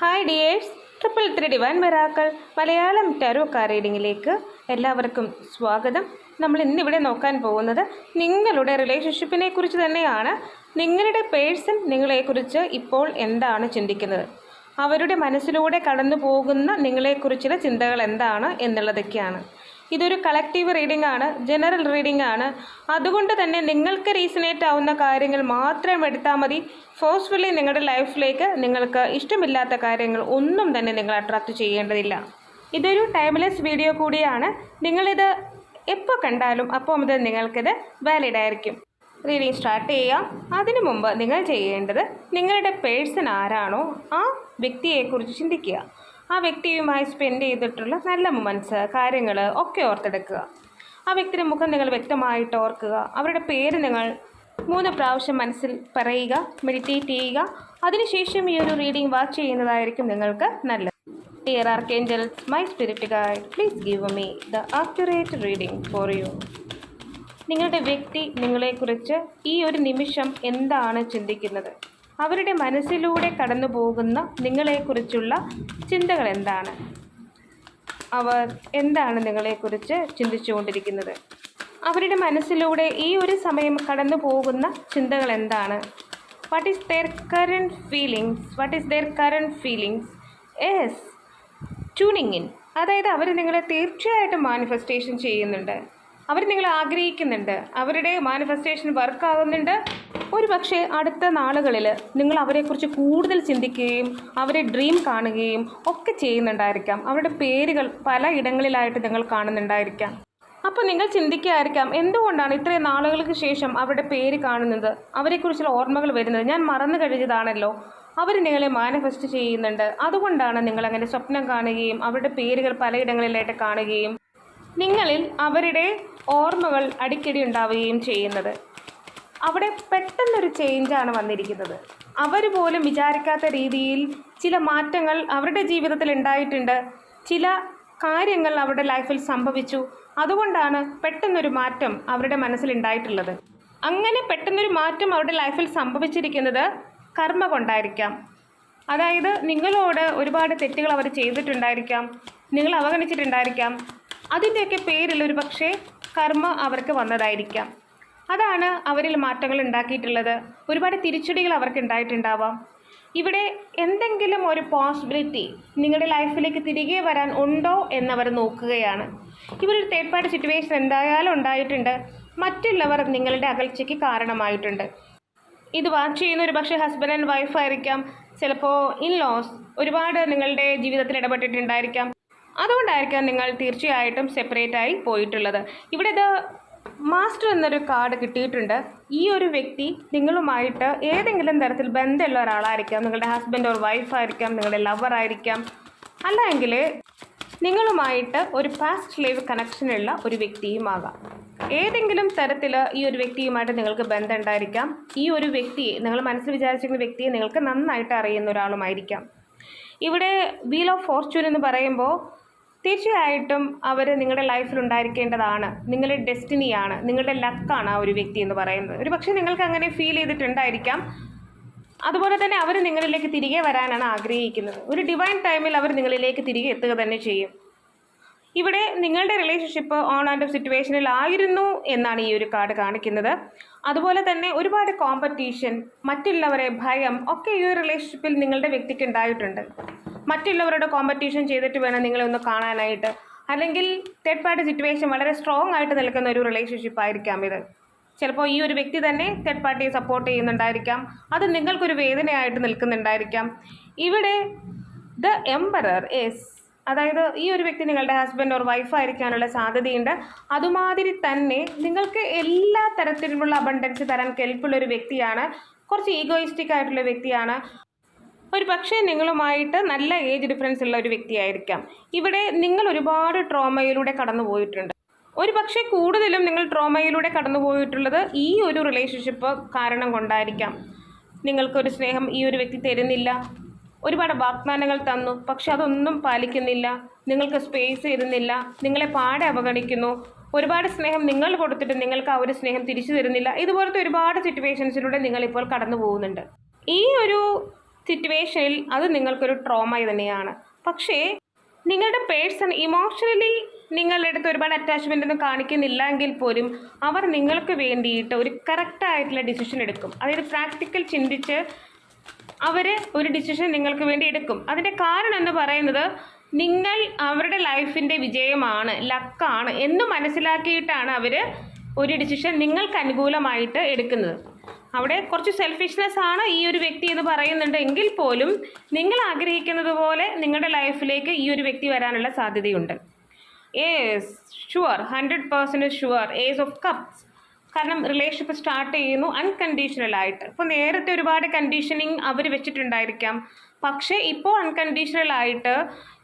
Hi dears triple three divine miracles Malayalam tarot card റീഡിങ്ങിലേക്ക് എല്ലാവർക്കും സ്വാഗതം. നമ്മൾ ഇന്നിവിടെ നോക്കാൻ പോകുന്നത് നിങ്ങളുടെ റിലേഷൻഷിപ്പിനെ കുറിച്ച് തന്നെയാണ്. നിങ്ങളുടെ പേഴ്സൺ നിങ്ങളെക്കുറിച്ച് ഇപ്പോൾ എന്താണ് ചിന്തിക്കുന്നത്? അവരുടെ മനസ്സിലൂടെ കടന്നു പോകുന്ന നിങ്ങളെക്കുറിച്ചുള്ള ചിന്തകൾ എന്താണ് എന്നുള്ളതൊക്കെയാണ്. ഇതൊരു കളക്റ്റീവ് റീഡിംഗ് ആണ് ജനറൽ റീഡിംഗ് ആണ്. അതുകൊണ്ട് തന്നെ നിങ്ങൾക്ക് റീസണേറ്റ് ആവുന്ന കാര്യങ്ങൾ മാത്രം എടുത്താൽ മതി. ഫോഴ്സ്ഫുള്ളി നിങ്ങളുടെ ലൈഫിലേക്ക് നിങ്ങൾക്ക് ഇഷ്ടമില്ലാത്ത കാര്യങ്ങൾ ഒന്നും തന്നെ നിങ്ങൾ അട്രാക്റ്റ് ചെയ്യേണ്ടതില്ല. ഇതൊരു ടൈംലെസ് വീഡിയോ കൂടിയാണ്. നിങ്ങളിത് എപ്പോൾ കണ്ടാലും അപ്പോൾ മുതൽ നിങ്ങൾക്കിത് വാലിഡ് ആയിരിക്കും. റീഡിംഗ് സ്റ്റാർട്ട് ചെയ്യാം അതിനു മുമ്പ് നിങ്ങൾ ചെയ്യേണ്ടത് നിങ്ങളുടെ പേഴ്സൺ ആരാണോ ആ വ്യക്തിയെക്കുറിച്ച് ചിന്തിക്കുക. ആ വ്യക്തിയുമായി സ്പെൻഡ് ചെയ്തിട്ടുള്ള നല്ല മൊമെന്റ്സ് കാര്യങ്ങൾ ഒക്കെ ഓർത്തെടുക്കുക. ആ വ്യക്തിയുടെ മുഖം നിങ്ങൾ വ്യക്തമായിട്ട് ഓർക്കുക. അവരുടെ പേര് നിങ്ങൾ മൂന്ന് പ്രാവശ്യം മനസ്സിൽ പറയുക മെഡിറ്റേറ്റ് ചെയ്യുക. അതിനുശേഷം ഈ ഒരു റീഡിംഗ് വാച്ച് ചെയ്യുന്നതായിരിക്കും നിങ്ങൾക്ക് നല്ലത്. Dear archangels my spirit guide please give me the accurate reading for you നിങ്ങളുടെ വ്യക്തി നിങ്ങളെക്കുറിച്ച് ഈ ഒരു നിമിഷം എന്താണ് ചിന്തിക്കുന്നത്? അവരുടെ മനസ്സിലൂടെ കടന്നു പോകുന്ന നിങ്ങളെക്കുറിച്ചുള്ള ചിന്തകൾ എന്താണ്? അവർ എന്താണ് നിങ്ങളെക്കുറിച്ച് ചിന്തിച്ചുകൊണ്ടിരിക്കുന്നത്? അവരുടെ മനസ്സിലൂടെ ഈ ഒരു സമയം കടന്നു പോകുന്ന ചിന്തകൾ എന്താണ്? What is their current feelings what is their current feelings as tuning in അതായത് അവർ നിങ്ങളെ തീർച്ചയായിട്ടും മാനിഫെസ്റ്റേഷൻ ചെയ്യുന്നുണ്ട്. അവർ നിങ്ങളെ ആഗ്രഹിക്കുന്നുണ്ട്. അവരുടെ മാനിഫെസ്റ്റേഷൻ വർക്കാകുന്നുണ്ട് ഒരു പക്ഷേ അടുത്ത നാളുകളിൽ നിങ്ങൾ അവരെക്കുറിച്ച് കൂടുതൽ ചിന്തിക്കുകയും അവരെ ഡ്രീം കാണുകയും ഒക്കെ ചെയ്യുന്നുണ്ടായിരിക്കാം. അവരുടെ പേരുകൾ പല ഇടങ്ങളിലായിട്ട് നിങ്ങൾ കാണുന്നുണ്ടായിരിക്കാം. അപ്പോൾ നിങ്ങൾ ചിന്തിക്കുകയായിരിക്കാം എന്തുകൊണ്ടാണ് ഇത്രയും നാളുകൾക്ക് ശേഷം അവരുടെ പേര് കാണുന്നത്? അവരെക്കുറിച്ചുള്ള ഓർമ്മകൾ വരുന്നത്. ഞാൻ മറന്നു കഴിഞ്ഞതാണല്ലോ. അവർ നിങ്ങളെ മാനിഫെസ്റ്റ് ചെയ്യുന്നുണ്ട്. അതുകൊണ്ടാണ് നിങ്ങൾ അങ്ങനെ സ്വപ്നം കാണുകയും അവരുടെ പേരുകൾ പലയിടങ്ങളിലായിട്ട് കാണുകയും നിങ്ങളിൽ അവരുടെ ഓർമ്മകൾ അടിക്കടി ഉണ്ടാവുകയും ചെയ്യുന്നത്. അവിടെ പെട്ടെന്നൊരു ചേഞ്ചാണ് വന്നിരിക്കുന്നത്. അവർ പോലും വിചാരിക്കാത്ത രീതിയിൽ ചില മാറ്റങ്ങൾ അവരുടെ ജീവിതത്തിൽ ഉണ്ടായിട്ടുണ്ട്. ചില കാര്യങ്ങൾ അവരുടെ ലൈഫിൽ സംഭവിച്ചു. അതുകൊണ്ടാണ് പെട്ടെന്നൊരു മാറ്റം അവരുടെ മനസ്സിൽ ഉണ്ടായിട്ടുള്ളത്. അങ്ങനെ പെട്ടെന്നൊരു മാറ്റം അവരുടെ ലൈഫിൽ സംഭവിച്ചിരിക്കുന്നത് കർമ്മ കൊണ്ടായിരിക്കാം. അതായത് നിങ്ങളോട് ഒരുപാട് തെറ്റുകൾ അവർ ചെയ്തിട്ടുണ്ടായിരിക്കാം. നിങ്ങൾ അവഗണിച്ചിട്ടുണ്ടായിരിക്കാം. അതിന്റെയൊക്കെ പേരിൽ ഒരു പക്ഷേ കർമ്മ അവർക്ക് വന്നതായിരിക്കാം. അതാണ് അവരിൽ മാറ്റങ്ങൾ ഉണ്ടാക്കിയിട്ടുള്ളത്. ഒരുപാട് തിരിച്ചടികൾ അവർക്ക് ഉണ്ടായിട്ടുണ്ടാവാം. ഇവിടെ എന്തെങ്കിലും ഒരു പോസിബിലിറ്റി നിങ്ങളുടെ ലൈഫിലേക്ക് തിരികെ വരാൻ ഉണ്ടോ എന്നവർ നോക്കുകയാണ്. ഇവരൊരു തേർഡ് പാർട്ടി സിറ്റുവേഷൻ എന്തായാലും ഉണ്ടായിട്ടുണ്ട്. മറ്റുള്ളവർ നിങ്ങളുടെ അകൽച്ചയ്ക്ക് കാരണമായിട്ടുണ്ട്. ഇത് വാച്ച് ചെയ്യുന്ന ഒരു പക്ഷേ ഹസ്ബൻഡ് ആൻഡ് വൈഫായിരിക്കാം ചിലപ്പോൾ ഇൻ ലോസ് ഒരുപാട് നിങ്ങളുടെ ജീവിതത്തിൽ ഇടപെട്ടിട്ടുണ്ടായിരിക്കാം. അതുകൊണ്ടായിരിക്കാം നിങ്ങൾ തീർച്ചയായിട്ടും സെപ്പറേറ്റ് ആയി പോയിട്ടുള്ളത്. ഇവിടെ ഇത് മാസ്റ്റർ എന്നൊരു കാർഡ് കിട്ടിയിട്ടുണ്ട്. ഈ ഒരു വ്യക്തി നിങ്ങളുമായിട്ട് ഏതെങ്കിലും തരത്തിൽ ബന്ധമുള്ള ഒരാളായിരിക്കാം നിങ്ങളുടെ ഹസ്ബൻഡ് ഓർ വൈഫായിരിക്കാം നിങ്ങളുടെ ലവർ ആയിരിക്കാം. അല്ലെങ്കിൽ നിങ്ങളുമായിട്ട് ഒരു പാസ്റ്റ് ലൈവ് കണക്ഷനുള്ള ഒരു വ്യക്തിയുമാകാം ഏതെങ്കിലും തരത്തിൽ ഈ ഒരു വ്യക്തിയുമായിട്ട് നിങ്ങൾക്ക് ബന്ധമുണ്ടായിരിക്കാം. ഈ ഒരു വ്യക്തിയെ നിങ്ങൾ മനസ്സിൽ വിചാരിച്ചിരിക്കുന്ന വ്യക്തിയെ നിങ്ങൾക്ക് നന്നായിട്ട് അറിയുന്ന ഒരാളുമായിരിക്കാം. ഇവിടെ വീൽ ഓഫ് ഫോർച്യൂൺ എന്ന് പറയുമ്പോൾ തീർച്ചയായിട്ടും അവർ നിങ്ങളുടെ ലൈഫിൽ ഉണ്ടായിരിക്കേണ്ടതാണ്. നിങ്ങളുടെ ഡെസ്റ്റിനിയാണ് നിങ്ങളുടെ ലക്കാണ് ആ ഒരു വ്യക്തി എന്ന് പറയുന്നത്. ഒരു പക്ഷേ നിങ്ങൾക്ക് അങ്ങനെ ഫീൽ ചെയ്തിട്ടുണ്ടായിരിക്കാം. അതുപോലെ തന്നെ അവർ നിങ്ങളിലേക്ക് തിരികെ വരാനാണ് ആഗ്രഹിക്കുന്നത്. ഒരു ഡിവൈൻ ടൈമിൽ അവർ നിങ്ങളിലേക്ക് തിരികെ എത്തുക തന്നെ ചെയ്യും. ഇവിടെ നിങ്ങളുടെ റിലേഷൻഷിപ്പ് ഓൺ ആൻഡ് ഓഫ് സിറ്റുവേഷനിൽ ആയിരുന്നു എന്നാണ് ഈ ഒരു കാർഡ് കാണിക്കുന്നത്. അതുപോലെ തന്നെ ഒരുപാട് കോമ്പറ്റീഷൻ മറ്റുള്ളവരെ ഭയം ഒക്കെ ഈ ഒരു റിലേഷൻഷിപ്പിൽ നിങ്ങളുടെ വ്യക്തിക്ക് ഉണ്ടായിട്ടുണ്ട്. മറ്റുള്ളവരോട് കോമ്പറ്റീഷൻ ചെയ്തിട്ട് വേണം നിങ്ങളെ ഒന്ന് കാണാനായിട്ട്. അല്ലെങ്കിൽ തേർഡ് പാർട്ടി സിറ്റുവേഷൻ വളരെ സ്ട്രോങ് ആയിട്ട് നിൽക്കുന്ന ഒരു റിലേഷൻഷിപ്പ് ആയിരിക്കാം ഇത്. ചിലപ്പോൾ ഈ ഒരു വ്യക്തി തന്നെ തേർഡ് പാർട്ടിയെ സപ്പോർട്ട് ചെയ്യുന്നുണ്ടായിരിക്കാം. അത് നിങ്ങൾക്കൊരു വേദനയായിട്ട് നിൽക്കുന്നുണ്ടായിരിക്കാം. ഇവിടെ ദ എംപറർ എസ് അതായത് ഈ ഒരു വ്യക്തി നിങ്ങളുടെ ഹസ്ബൻഡ് ഓർ വൈഫ് ആയിരിക്കാനുള്ള സാധ്യതയുണ്ട്. അതുമാതിരി തന്നെ നിങ്ങൾക്ക് എല്ലാ തരത്തിലുമുള്ള അബണ്ടൻസ് തരാൻ കെൽപ്പുള്ള ഒരു വ്യക്തിയാണ്. കുറച്ച് ഈഗോയിസ്റ്റിക് ആയിട്ടുള്ള വ്യക്തിയാണ്. ഒരു പക്ഷേ നിങ്ങളുമായിട്ട് നല്ല ഏജ് ഡിഫറൻസ് ഉള്ള ഒരു വ്യക്തിയായിരിക്കാം. ഇവിടെ നിങ്ങൾ ഒരുപാട് ട്രോമയിലൂടെ കടന്നു പോയിട്ടുണ്ട്. ഒരു പക്ഷേ കൂടുതലും നിങ്ങൾ ട്രോമയിലൂടെ കടന്നു പോയിട്ടുള്ളത് ഈ ഒരു റിലേഷൻഷിപ്പ് കാരണം കൊണ്ടായിരിക്കാം. നിങ്ങൾക്കൊരു സ്നേഹം ഈ ഒരു വ്യക്തി തരുന്നില്ല. ഒരുപാട് വാഗ്ദാനങ്ങൾ തന്നു. പക്ഷെ അതൊന്നും പാലിക്കുന്നില്ല. നിങ്ങൾക്ക് സ്പേസ് തരുന്നില്ല. നിങ്ങളെ പാടെ അവഗണിക്കുന്നു. ഒരുപാട് സ്നേഹം നിങ്ങൾ കൊടുത്തിട്ട് നിങ്ങൾക്ക് ആ ഒരു സ്നേഹം തിരിച്ചു തരുന്നില്ല. ഇതുപോലത്തെ ഒരുപാട് സിറ്റുവേഷൻസിലൂടെ നിങ്ങളിപ്പോൾ കടന്നു പോകുന്നുണ്ട്. ഈ ഒരു സിറ്റുവേഷനിൽ അത് നിങ്ങൾക്കൊരു ട്രോമ തന്നെയാണ്. പക്ഷേ നിങ്ങളുടെ പേഴ്സൺ ഇമോഷണലി നിങ്ങളുടെ അടുത്ത് ഒരുപാട് അറ്റാച്ച്മെന്റ് ഒന്നും കാണിക്കുന്നില്ല എങ്കിൽ പോലും അവർ നിങ്ങൾക്ക് വേണ്ടിയിട്ട് ഒരു കറക്റ്റായിട്ടുള്ള ഡിസിഷൻ എടുക്കും. അതായത് പ്രാക്ടിക്കൽ ചിന്തിച്ച് അവർ ഒരു ഡിസിഷൻ നിങ്ങൾക്ക് വേണ്ടി എടുക്കും. അതിന്റെ കാരണം എന്ന് പറയുന്നത് നിങ്ങൾ അവരുടെ ലൈഫിന്റെ വിജയമാണ് ലക്കാണ് എന്ന് മനസ്സിലാക്കിയിട്ടാണ് അവർ ഒരു ഡിസിഷൻ നിങ്ങൾക്ക് അനുകൂലമായിട്ട് എടുക്കുന്നത്. അവിടെ കുറച്ച് സെൽഫിഷ്നെസ് ആണ് ഈ ഒരു വ്യക്തി എന്ന് പറയുന്നുണ്ട് എങ്കിൽ പോലും നിങ്ങൾ ആഗ്രഹിക്കുന്നത് പോലെ നിങ്ങളുടെ ലൈഫിലേക്ക് ഈ ഒരു വ്യക്തി വരാനുള്ള സാധ്യതയുണ്ട്. Ace sure hundred percent sure ace of cups കാരണം റിലേഷൻഷിപ്പ് സ്റ്റാർട്ട് ചെയ്യുന്നു അൺകണ്ടീഷണൽ ആയിട്ട്. ഇപ്പോൾ നേരത്തെ ഒരുപാട് കണ്ടീഷനിങ് അവർ വെച്ചിട്ടുണ്ടായിരിക്കാം. പക്ഷേ ഇപ്പോൾ അൺകണ്ടീഷണൽ ആയിട്ട്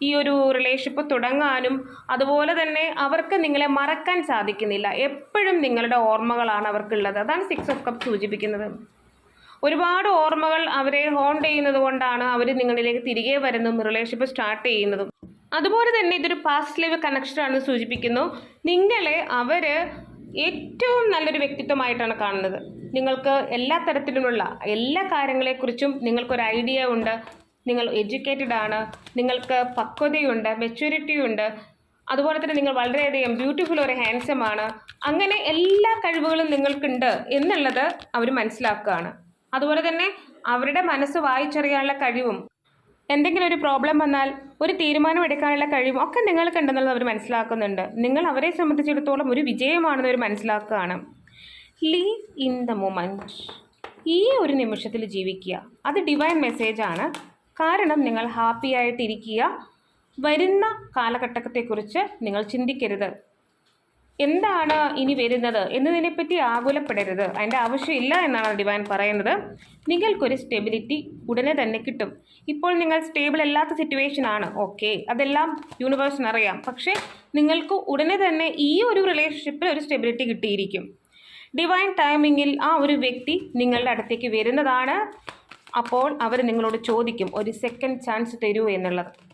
ഈ ഒരു റിലേഷൻഷിപ്പ് തുടങ്ങാനും അതുപോലെ തന്നെ അവർക്ക് നിങ്ങളെ മറക്കാൻ സാധിക്കുന്നില്ല. എപ്പോഴും നിങ്ങളുടെ ഓർമ്മകളാണ് അവർക്കുള്ളത്. അതാണ് സിക്സ് ഓഫ് കപ്പ് സൂചിപ്പിക്കുന്നത്. ഒരുപാട് ഓർമ്മകൾ അവരെ ഹോണ്ട് ചെയ്യുന്നത് കൊണ്ടാണ് അവർ നിങ്ങളിലേക്ക് തിരികെ വരുന്നതും റിലേഷൻഷിപ്പ് സ്റ്റാർട്ട് ചെയ്യുന്നതും. അതുപോലെ തന്നെ ഇതൊരു പാസ്റ്റ് ലൈവ് കണക്ഷനാണെന്ന് സൂചിപ്പിക്കുന്നു. നിങ്ങളെ അവർ ഏറ്റവും നല്ലൊരു വ്യക്തിത്വമായിട്ടാണ് കാണുന്നത്. നിങ്ങൾക്ക് എല്ലാ തരത്തിലുമുള്ള എല്ലാ കാര്യങ്ങളെക്കുറിച്ചും നിങ്ങൾക്കൊരു ഐഡിയ ഉണ്ട്. നിങ്ങൾ എഡ്യൂക്കേറ്റഡ് ആണ്. നിങ്ങൾക്ക് പക്വതയുണ്ട് മെച്യൂരിറ്റി ഉണ്ട്. അതുപോലെ തന്നെ നിങ്ങൾ വളരെയധികം ബ്യൂട്ടിഫുൾ ഒരു ഹാൻസം ആണ്. അങ്ങനെ എല്ലാ കഴിവുകളും നിങ്ങൾക്കുണ്ട് എന്നുള്ളത് അവർ മനസ്സിലാക്കുകയാണ്. അതുപോലെ തന്നെ അവരുടെ മനസ്സ് വായിച്ചറിയാനുള്ള കഴിവും എന്തെങ്കിലും ഒരു പ്രോബ്ലം വന്നാൽ ഒരു തീരുമാനം എടുക്കാനുള്ള കഴിവും ഒക്കെ നിങ്ങൾക്കുണ്ടെന്നുള്ളത് അവർ മനസ്സിലാക്കുന്നുണ്ട്. നിങ്ങൾ അവരെ സംബന്ധിച്ചിടത്തോളം ഒരു വിജയമാണെന്ന് അവർ മനസ്സിലാക്കുകയാണ്. ലീവ് ഇൻ ദ മൊമെന്റ് ഈ ഒരു നിമിഷത്തിൽ ജീവിക്കുക. അത് ഡിവൈൻ മെസ്സേജാണ് കാരണം നിങ്ങൾ ഹാപ്പി ആയിട്ടിരിക്കുക. വരുന്ന കാലഘട്ടത്തെക്കുറിച്ച് നിങ്ങൾ ചിന്തിക്കരുത്. എന്താണ് ഇനി വരുന്നത് എന്നതിനെപ്പറ്റി ആകുലപ്പെടരുത്. അതിന്റെ ആവശ്യമില്ല എന്നാണ് ഡിവൈൻ പറയുന്നത്. നിങ്ങൾക്കൊരു സ്റ്റെബിലിറ്റി ഉടനെ തന്നെ കിട്ടും. ഇപ്പോൾ നിങ്ങൾ സ്റ്റേബിൾ അല്ലാത്ത സിറ്റുവേഷൻ ആണ്. ഓക്കെ അതെല്ലാം യൂണിവേഴ്സിന് അറിയാം. പക്ഷേ നിങ്ങൾക്ക് ഉടനെ തന്നെ ഈ ഒരു റിലേഷൻഷിപ്പിൽ ഒരു സ്റ്റെബിലിറ്റി കിട്ടിയിരിക്കും. ഡിവൈൻ ടൈമിങ്ങിൽ ആ ഒരു വ്യക്തി നിങ്ങളുടെ അടുത്തേക്ക് വരുന്നതാണ്. അപ്പോൾ അവർ നിങ്ങളോട് ചോദിക്കും ഒരു സെക്കൻഡ് ചാൻസ് തരൂ എന്നുള്ളത്.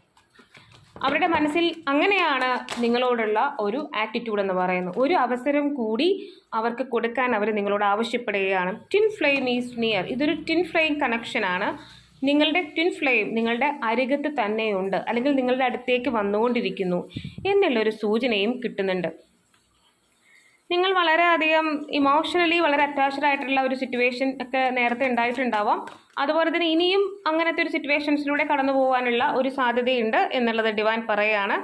അവരുടെ മനസ്സിൽ അങ്ങനെയാണ് നിങ്ങളോടുള്ള ഒരു ആറ്റിറ്റ്യൂഡ് എന്ന് പറയുന്നത്. ഒരു അവസരം കൂടി അവർക്ക് കൊടുക്കാൻ അവർ നിങ്ങളോട് ആവശ്യപ്പെടുകയാണ്. ടിൻ ഫ്ലെയിം ഈസ് നിയർ ഇതൊരു ടിൻ ഫ്ലെയിം കണക്ഷനാണ് നിങ്ങളുടെ ട്വിൻ ഫ്ലെയിം നിങ്ങളുടെ അരികത്ത് തന്നെയുണ്ട്. അല്ലെങ്കിൽ നിങ്ങളുടെ അടുത്തേക്ക് വന്നുകൊണ്ടിരിക്കുന്നു. എന്നുള്ളൊരു സൂചനയും കിട്ടുന്നുണ്ട്. നിങ്ങൾ വളരെയധികം ഇമോഷണലി വളരെ അറ്റാച്ച്ഡ് ആയിട്ടുള്ള ഒരു സിറ്റുവേഷൻ ഒക്കെ നേരത്തെ ഉണ്ടായിട്ടുണ്ടാവാം. അതുപോലെ തന്നെ ഇനിയും അങ്ങനത്തെ ഒരു സിറ്റുവേഷൻസിലൂടെ കടന്നു പോകാനുള്ള ഒരു സാധ്യതയുണ്ട് എന്നുള്ളത് ഡിവാൻ പറയുകയാണ്.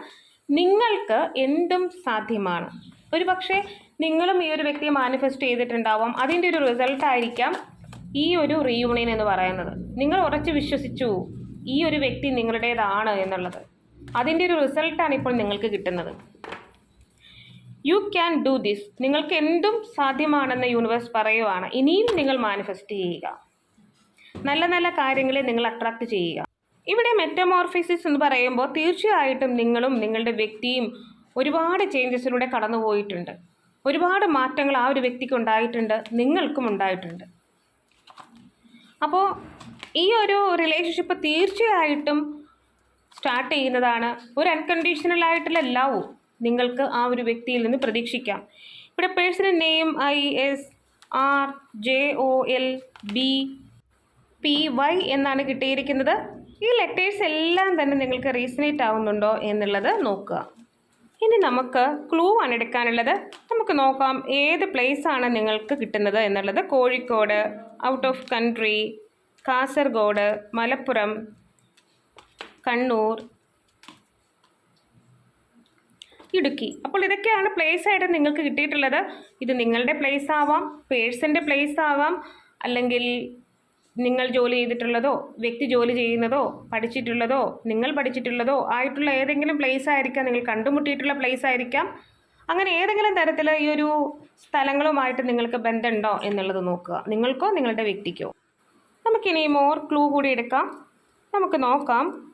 നിങ്ങൾക്ക് എന്തും സാധ്യമാണ്. ഒരു പക്ഷേ നിങ്ങളും ഈ ഒരു വ്യക്തിയെ മാനിഫെസ്റ്റ് ചെയ്തിട്ടുണ്ടാവാം. അതിന്റെ ഒരു റിസൾട്ട് ആയിരിക്കാം ഈ ഒരു റീയൂണിയൻ എന്ന് പറയുന്നത്. നിങ്ങൾ ഉറച്ച് വിശ്വസിച്ചു ഈ ഒരു വ്യക്തി നിങ്ങളുടേതാണ് എന്നുള്ളത്. അതിന്റെ ഒരു റിസൾട്ടാണ് ഇപ്പോൾ നിങ്ങൾക്ക് കിട്ടുന്നത്. യു ക്യാൻ ഡു ദിസ് നിങ്ങൾക്ക് എന്തും സാധ്യമാണെന്ന് യൂണിവേഴ്സ് പറയുവാണ്. ഇനിയും നിങ്ങൾ മാനിഫെസ്റ്റ് ചെയ്യുക. നല്ല നല്ല കാര്യങ്ങളെ നിങ്ങൾ അട്രാക്റ്റ് ചെയ്യുക. ഇവിടെ മെറ്റമോർഫിസിസ് എന്ന് പറയുമ്പോൾ തീർച്ചയായിട്ടും നിങ്ങളും നിങ്ങളുടെ വ്യക്തിയും ഒരുപാട് ചേഞ്ചസിലൂടെ കടന്നുപോയിട്ടുണ്ട് ഒരുപാട് മാറ്റങ്ങൾ ആ ഒരു വ്യക്തിക്ക് ഉണ്ടായിട്ടുണ്ട്. നിങ്ങൾക്കും ഉണ്ടായിട്ടുണ്ട്. അപ്പോൾ ഈ ഒരു റിലേഷൻഷിപ്പ് തീർച്ചയായിട്ടും സ്റ്റാർട്ട് ചെയ്യുന്നതാണ്. ഒരു അൺകണ്ടീഷണൽ ആയിട്ടുള്ള ലവ് നിങ്ങൾക്ക് ആ ഒരു വ്യക്തിയിൽ നിന്ന് പ്രതീക്ഷിക്കാം. ഇവിടെ personal name I S R J O L B P Y എന്നാണ് കിട്ടിയിരിക്കുന്നത്. ഈ ലെറ്റേഴ്സ് എല്ലാം തന്നെ നിങ്ങൾക്ക് റീസണേറ്റ് ആവുന്നുണ്ടോ എന്നുള്ളത് നോക്കുക. ഇനി നമുക്ക് ക്ലൂ ആണ് എടുക്കാനുള്ളത്. നമുക്ക് നോക്കാം ഏത് place ആണ് നിങ്ങൾക്ക് കിട്ടുന്നത് എന്നുള്ളത്. Kozhikode out of country Kasaragod Malappuram Kannur Idukki. അപ്പോൾ ഇതൊക്കെയാണ് പ്ലേസ് ആയിട്ട് നിങ്ങൾക്ക് കിട്ടിയിട്ടുള്ളത്. ഇത് നിങ്ങളുടെ പ്ലേസ് ആവാം പേഴ്സന്റെ പ്ലേസ് ആവാം അല്ലെങ്കിൽ നിങ്ങൾ ജോലി ചെയ്തിട്ടുള്ളതോ വ്യക്തി ജോലി ചെയ്യുന്നതോ പഠിച്ചിട്ടുള്ളതോ നിങ്ങൾ പഠിച്ചിട്ടുള്ളതോ ആയിട്ടുള്ള ഏതെങ്കിലും പ്ലേസ് ആയിരിക്കാം നിങ്ങൾ കണ്ടുമുട്ടിയിട്ടുള്ള പ്ലേസ് ആയിരിക്കാം. അങ്ങനെ ഏതെങ്കിലും തരത്തിൽ ഈ ഒരു സ്ഥലങ്ങളുമായിട്ട് നിങ്ങൾക്ക് ബന്ധമുണ്ടോ എന്നുള്ളത് നോക്കുക. നിങ്ങൾക്കോ നിങ്ങളുടെ വ്യക്തിക്കോ. നമുക്കിനി മോർ ക്ലൂ കൂടി എടുക്കാം. നമുക്ക് നോക്കാം.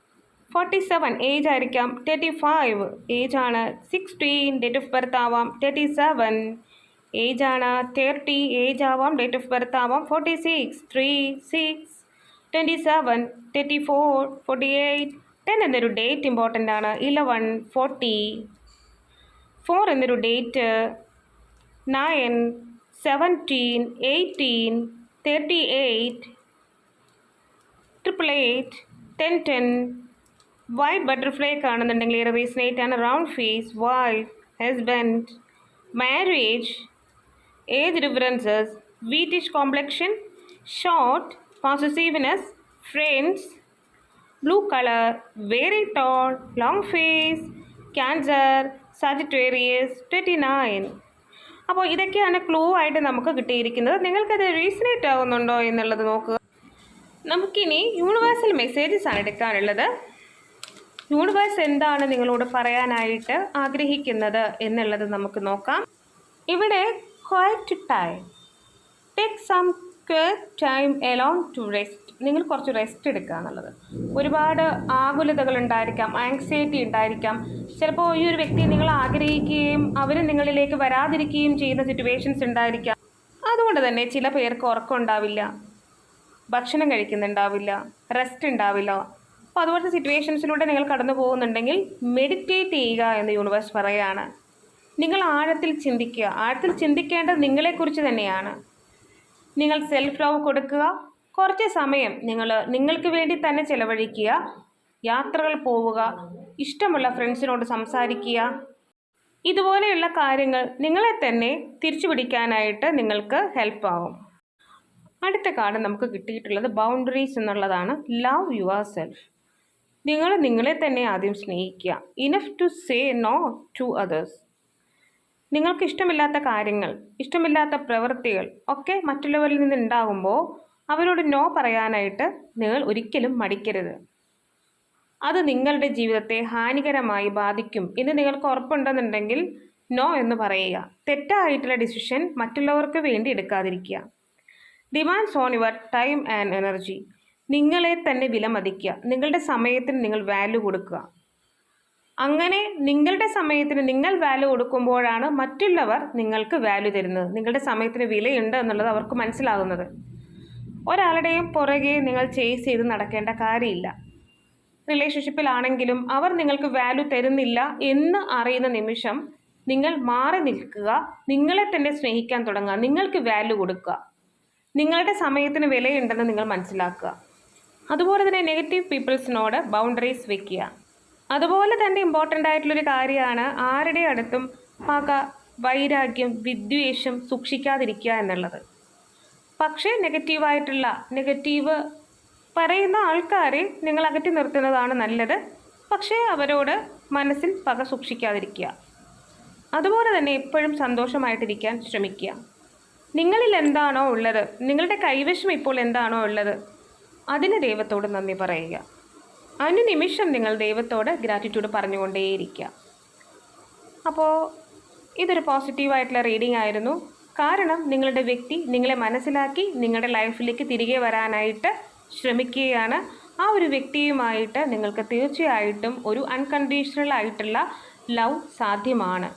ഫോർട്ടി സെവൻ ഏജ് ആയിരിക്കാം. തേർട്ടി ഫൈവ് ഏജ് ആണ്. സിക്സ്റ്റീൻ ഡേറ്റ് ഓഫ് ബർത്ത് ആവാം. തേർട്ടി സെവൻ ഏജ് ആണ്. തേർട്ടി ഏജ് ആവാം. ഡേറ്റ് ഓഫ് ബർത്ത് ആവാം. Forty six three six twenty seven thirty four forty eight ten എന്നൊരു ഡേറ്റ് ഇമ്പോർട്ടന്റ് ആണ്. Eleven forty four എന്നൊരു date nine seventeen eighteen thirty eight triple eight ten ten white butterfly കാണുന്നുണ്ടെങ്കിൽ resonate ആണ്. Round face wife husband marriage age differences wheatish complexion short positiveness friends blue colour very tall long face Cancer Sagittarius twenty nine അപ്പോൾ ഇതൊക്കെയാണ് clue ആയിട്ട് നമുക്ക് കിട്ടിയിരിക്കുന്നത്. നിങ്ങൾക്കത് resonate ആവുന്നുണ്ടോ എന്നുള്ളത് നോക്കുക. നമുക്കിനി യൂണിവേഴ്സൽ മെസ്സേജസ് ആണ് എടുക്കാനുള്ളത്. യൂണിവേഴ്സ് എന്താണ് നിങ്ങളോട് പറയാനായിട്ട് ആഗ്രഹിക്കുന്നത് എന്നുള്ളത് നമുക്ക് നോക്കാം. ഇവിടെ quiet time take some time alone to rest നിങ്ങൾ കുറച്ച് റെസ്റ്റ് എടുക്കുക എന്നുള്ളത്. ഒരുപാട് ആകുലതകൾ ഉണ്ടായിരിക്കാം ആങ്സൈറ്റി ഉണ്ടായിരിക്കാം. ചിലപ്പോൾ ഈ ഒരു വ്യക്തി നിങ്ങൾ ആഗ്രഹിക്കുകയും അവർ നിങ്ങളിലേക്ക് വരാതിരിക്കുകയും ചെയ്യുന്ന സിറ്റുവേഷൻസ് ഉണ്ടായിരിക്കാം. അതുകൊണ്ട് തന്നെ ചില പേർക്ക് ഉറക്കം ഉണ്ടാവില്ല ഭക്ഷണം കഴിക്കുന്നുണ്ടാവില്ല റെസ്റ്റ് ഉണ്ടാവില്ല അപ്പോൾ അതുപോലത്തെ സിറ്റുവേഷൻസിലൂടെ നിങ്ങൾ കടന്നു പോകുന്നുണ്ടെങ്കിൽ മെഡിറ്റേറ്റ് ചെയ്യുക എന്ന് യൂണിവേഴ്സ് പറയുകയാണ് നിങ്ങൾ ആഴത്തിൽ ചിന്തിക്കുക. ആഴത്തിൽ ചിന്തിക്കേണ്ടത് നിങ്ങളെക്കുറിച്ച് തന്നെയാണ്. നിങ്ങൾ സെൽഫ് ലവ് കൊടുക്കുക. കുറച്ച് സമയം നിങ്ങൾ നിങ്ങൾക്ക് വേണ്ടി തന്നെ ചിലവഴിക്കുക. യാത്രകൾ പോവുക. ഇഷ്ടമുള്ള ഫ്രണ്ട്സിനോട് സംസാരിക്കുക. ഇതുപോലെയുള്ള കാര്യങ്ങൾ നിങ്ങളെ തന്നെ തിരിച്ചു പിടിക്കാനായിട്ട് നിങ്ങൾക്ക് ഹെൽപ്പാകും അടുത്ത കാർഡ് നമുക്ക് കിട്ടിയിട്ടുള്ളത് ബൗണ്ടറീസ് എന്നുള്ളതാണ്. ലവ് യുവർ സെൽഫ് നിങ്ങൾ നിങ്ങളെ തന്നെ ആദ്യം സ്നേഹിക്കുക. Enough to say no to others നിങ്ങൾക്ക് ഇഷ്ടമില്ലാത്ത കാര്യങ്ങൾ ഇഷ്ടമില്ലാത്ത പ്രവൃത്തികൾ ഒക്കെ മറ്റുള്ളവരിൽ നിന്ന് ഉണ്ടാകുമ്പോൾ അവരോട് നോ പറയാനായിട്ട് നിങ്ങൾ ഒരിക്കലും മടിക്കരുത്. അത് നിങ്ങളുടെ ജീവിതത്തെ ഹാനികരമായി ബാധിക്കും എന്ന് നിങ്ങൾക്ക് ഉറപ്പുണ്ടെന്നുണ്ടെങ്കിൽ നോ എന്ന് പറയുക. തെറ്റായിട്ടുള്ള ഡിസിഷൻ മറ്റുള്ളവർക്ക് വേണ്ടി എടുക്കാതിരിക്കുക. Demands on your time and energy നിങ്ങളെ തന്നെ വിലമതിക്കുക. നിങ്ങളുടെ സമയത്തിന് നിങ്ങൾ വാല്യൂ കൊടുക്കുക. അങ്ങനെ നിങ്ങളുടെ സമയത്തിന് നിങ്ങൾ വാല്യൂ കൊടുക്കുമ്പോഴാണ് മറ്റുള്ളവർ നിങ്ങൾക്ക് വാല്യൂ തരുന്നത്. നിങ്ങളുടെ സമയത്തിന് വിലയുണ്ട് എന്നുള്ളത് അവർക്ക് മനസ്സിലാകുന്നത്. ഒരാളുടെയും പുറകെ നിങ്ങൾ ചേസ് ചെയ്ത് നടക്കേണ്ട കാര്യമില്ല. റിലേഷൻഷിപ്പിലാണെങ്കിലും അവർ നിങ്ങൾക്ക് വാല്യൂ തരുന്നില്ല എന്ന് അറിയുന്ന നിമിഷം നിങ്ങൾ മാറി നിൽക്കുക. നിങ്ങളെ തന്നെ സ്നേഹിക്കാൻ തുടങ്ങുക. നിങ്ങൾക്ക് വാല്യൂ കൊടുക്കുക. നിങ്ങളുടെ സമയത്തിന് വിലയുണ്ടെന്ന് നിങ്ങൾ മനസ്സിലാക്കുക. അതുപോലെ തന്നെ നെഗറ്റീവ് പീപ്പിൾസിനോട് ബൗണ്ടറീസ് വെക്കുക. അതുപോലെ തന്നെ ഇമ്പോർട്ടന്റ് ആയിട്ടുള്ളൊരു കാര്യമാണ് ആരുടെ അടുത്തും പക വൈരാഗ്യം വിദ്വേഷം സൂക്ഷിക്കാതിരിക്കുക എന്നുള്ളത്. പക്ഷേ നെഗറ്റീവായിട്ടുള്ള നെഗറ്റീവ് പറയുന്ന ആൾക്കാരെ നിങ്ങൾ അകറ്റി നിർത്തുന്നതാണ് നല്ലത്. പക്ഷേ അവരോട് മനസ്സിൽ പക സൂക്ഷിക്കാതിരിക്കുക. അതുപോലെ തന്നെ എപ്പോഴും സന്തോഷമായിട്ടിരിക്കാൻ ശ്രമിക്കുക. നിങ്ങളിൽ എന്താണോ ഉള്ളത്? നിങ്ങളുടെ കൈവശം ഇപ്പോൾ എന്താണോ ഉള്ളത്? അതിന് ദൈവത്തോട് നന്ദി പറയുക. അനുനിമിഷം നിങ്ങൾ ദൈവത്തോട് ഗ്രാറ്റിറ്റ്യൂഡ് പറഞ്ഞുകൊണ്ടേയിരിക്കുക. അപ്പോൾ ഇതൊരു പോസിറ്റീവായിട്ടുള്ള റീഡിംഗ് ആയിരുന്നു. കാരണം നിങ്ങളുടെ വ്യക്തി നിങ്ങളെ മനസ്സിലാക്കി നിങ്ങളുടെ ലൈഫിലേക്ക് തിരികെ വരാനായിട്ട് ശ്രമിക്കുകയാണ്. ആ ഒരു വ്യക്തിയുമായിട്ട് നിങ്ങൾക്ക് തീർച്ചയായിട്ടും ഒരു അൺകണ്ടീഷണൽ ആയിട്ടുള്ള ലവ് സാധ്യമാണ്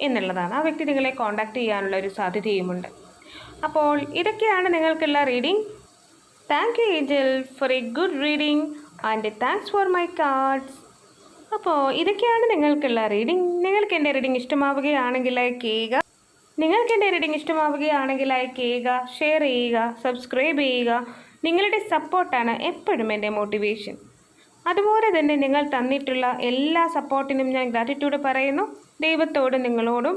എന്നുള്ളതാണ്. ആ വ്യക്തി നിങ്ങളെ കോണ്ടാക്ട് ചെയ്യാനുള്ള ഒരു സാധ്യതയുമുണ്ട്. അപ്പോൾ ഇതൊക്കെയാണ് നിങ്ങൾക്കുള്ള reading thank you angel for a good reading and thanks for my cards അപ്പോൾ ഇതൊക്കെയാണ് നിങ്ങൾക്കുള്ള റീഡിംഗ് നിങ്ങൾക്ക് എന്റെ റീഡിംഗ് ഇഷ്ടമാവുകയാണെങ്കിൽ ലൈക്ക് ചെയ്യുക. നിങ്ങൾക്ക് എന്റെ റീഡിംഗ് ഇഷ്ടമാവുകയാണെങ്കിൽ ലൈക്ക് ചെയ്യുക ഷെയർ ചെയ്യുക സബ്സ്ക്രൈബ് ചെയ്യുക. നിങ്ങളുടെ സപ്പോർട്ടാണ് എപ്പോഴും എന്റെ മോട്ടിവേഷൻ അതുപോലെ തന്നെ നിങ്ങൾ തന്നിട്ടുള്ള എല്ലാ സപ്പോർട്ടിനും ഞാൻ ഗ്രാറ്റിറ്റ്യൂഡ് പറയുന്നു. ദൈവത്തോടും നിങ്ങളോടും